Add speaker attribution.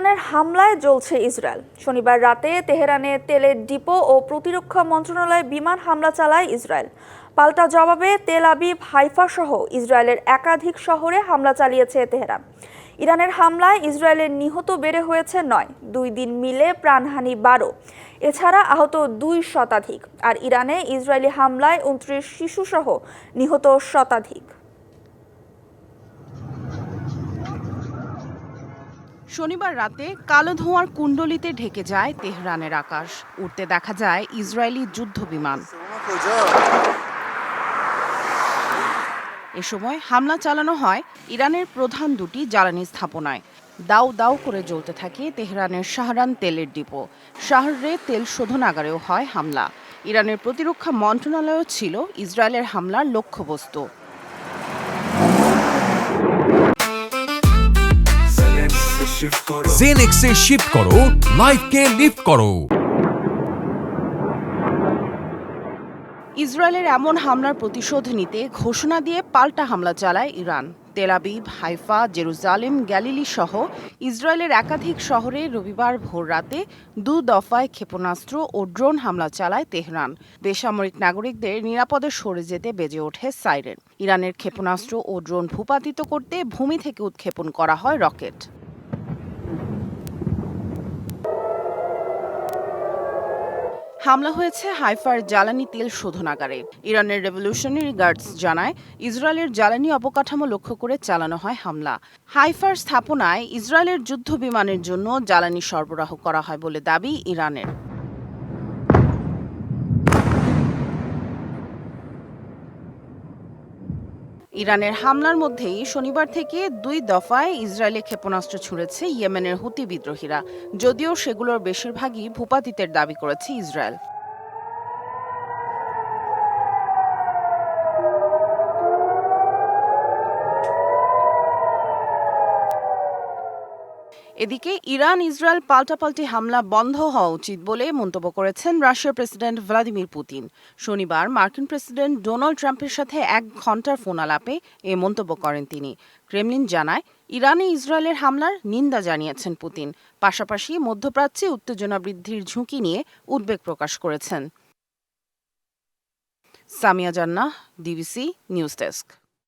Speaker 1: ইরানের হামলায় জ্বলছে ইসরায়েল। শনিবার রাতে তেহরানে তেলের ডিপো ও প্রতিরক্ষা মন্ত্রণালয়ে বিমান হামলা চালায় ইসরায়েল। পাল্টা জবাবে তেল আবিব, হাইফা সহ ইসরায়েলের একাধিক শহরে হামলা চালিয়েছে তেহরান। ইরানের হামলায় ইসরায়েলের নিহত বেড়ে হয়েছে নয়, দুই দিন মিলে প্রাণহানি বারো। এছাড়া আহত দুই শতাধিক, আর ইরানে ইসরায়েলি হামলায় উনত্রিশ শিশুসহ নিহত শতাধিক।
Speaker 2: শনিবার রাতে কালো ধোঁয়ার কুণ্ডলিতে ঢেকে যায় তেহরানের আকাশ। উঠতে দেখা যায় ইসরায়েলি যুদ্ধ বিমান। এ সময় হামলা চালানো হয় ইরানের প্রধান দুটি জ্বালানি স্থাপনায়। দাউ দাউ করে জ্বলতে থাকে তেহরানের শাহরান তেলের ডিপো। শাহরে তেল শোধনাগারেও হয় হামলা। ইরানের প্রতিরক্ষা মন্ত্রণালয়ও ছিল ইসরায়েলের হামলার লক্ষ্যবস্তু।
Speaker 3: জেনেক্সে শিফট করো লাইফকে লিফট করো।
Speaker 2: ইসরায়েলের এমন হামলার প্রতিশোধ নিতে ঘোষণা দিয়ে পাল্টা হামলা চালায় Iran. Tel Aviv Haifa Jerusalem Galilee সহ ইসরায়েলের একাধিক শহরে রবিবার ভোররাতে দু দফায় ক্ষেপণাস্ত্র ও ড্রোন হামলা চালায় তেহরান। বেসামরিক নাগরিকদের নিরাপদে সরে যেতে বেজে ওঠে সাইরেন। ইরানের ক্ষেপণাস্ত্র ও ড্রোন ভূপাতিত করতে ভূমি থেকে উৎক্ষেপণ করা হয় রকেট। হামলা হয়েছে হাইফার জ্বালানি তেল শোধনাগারে। ইরানের রেভলিউশনারি গার্ডস জানায়, ইসরায়েলের জ্বালানি অবকাঠামো লক্ষ্য করে চালানো হয় হামলা। হাইফার স্থাপনায় ইসরায়েলের যুদ্ধ বিমানের জন্য জ্বালানি সরবরাহ করা হয় বলে দাবি ইরানের। ইরানের হামলার মধ্যেই শনিবার থেকে দুই দফায় ইসরায়েলে ক্ষেপণাস্ত্র ছুঁড়েছে ইয়েমেনের হুতি বিদ্রোহীরা, যদিও সেগুলোর বেশিরভাগই ভূপাতিতের দাবি করেছে ইসরায়েল। এদিকে ইরান, ইসরায়েল পাল্টাপাল্টি হামলা বন্ধ হওয়া উচিত বলে মন্তব্য করেছেন রাশিয়ার প্রেসিডেন্ট ভ্লাদিমির পুতিন। শনিবার মার্কিন প্রেসিডেন্ট ডোনাল্ড ট্রাম্পের সাথে এক ঘণ্টার ফোন আলাপে এ মন্তব্য করেন তিনি। ক্রেমলিন জানায়, ইরানে ইসরায়েলের হামলার নিন্দা জানিয়েছেন পুতিন। পাশাপাশি মধ্যপ্রাচ্যে উত্তেজনা বৃদ্ধির ঝুঁকি নিয়ে উদ্বেগ প্রকাশ করেছেন। সামিয়া জান্নাহ, ডিবিসি নিউজ ডেস্ক।